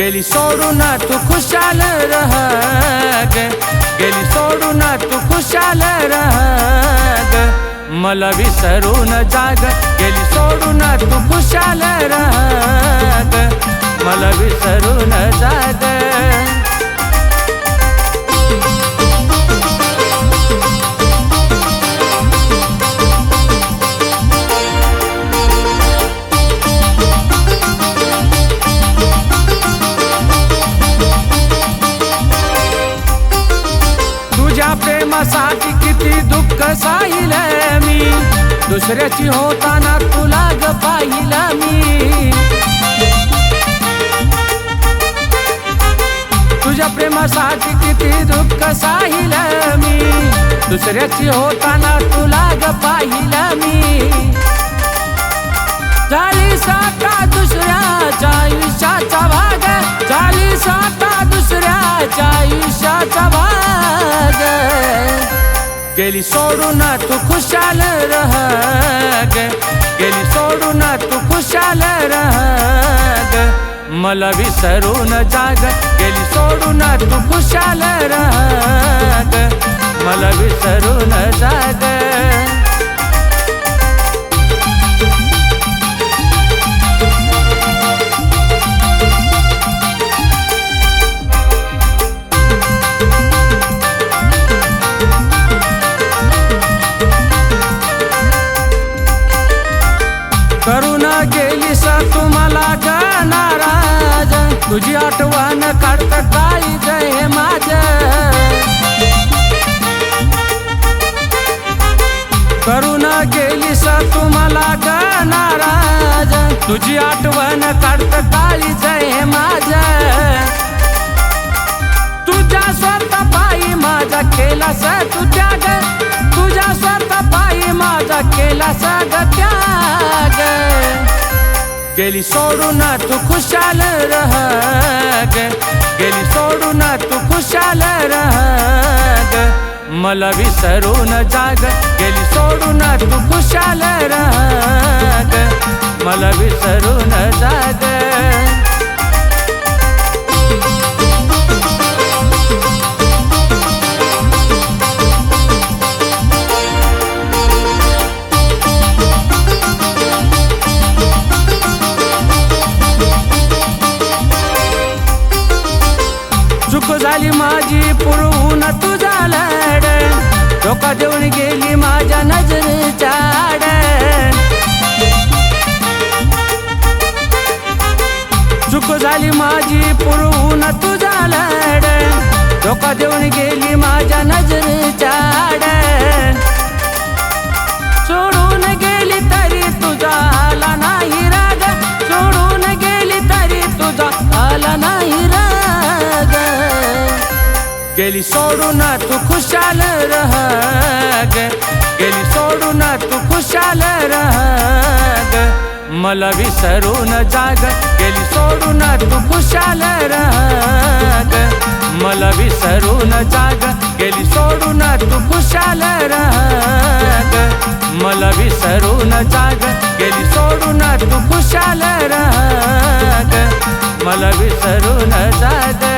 गेली सोडून तू खुशाल रह ग. गेली सोडून तू खुशाल रह ग. मला विसरून जाग. गेली सोडून तू खुशाल रह ग. मला विसरून जाग. किती मी? दुसऱ्याची होताना तुला ग पाहिला मी. तुझ्या प्रेमासाठी किती दुःख साहिल मी. दुसऱ्याची होताना तुला गेली सोडून तू खुशाल रह ग. गेली सोडून तू खुशाल रह ग. मला विसरून जाग. गेली सोडून तू खुशाल रह ग. मला विसरून जाग. केली सर सा तुम्हाला ग नाराज तुझी आठवण काढत काय जय माझ. करून गेली सा तुम्हाला ग नाराज तुझी आठवण काढत काळी जय माझ. तुझ्या स्वतः पायी माझा केला स तुझ्या तुझ्या स्वतः पायी माझा केला स गेली सोडून तू खुशाल रह ग. गेली सोडून तू खुशाल रह ग. मला विसरून जाग. गेली सोडून तू खुशाल रह ग. मला विसरून चूक झाली माझी पुरवून तुझा लाड धोका देऊन गेली माझ्या नजरेच्या आड चूक झाली माझी पुरवून तुझा लाड धोका देऊन गेली माझ्या नजरेच्या आड गेली सोडून तू खुशाल रह ग. गेली सोडून तू खुशाल रह ग. मला विसरून जाग. गेली सोडून तू खुशाल रह ग. मला विसरून जाग. गेली सोडून तू खुशाल रह ग. मला विसरून जाग. गेली सोडून तू खुशाल रह ग. मला विसरून जाग.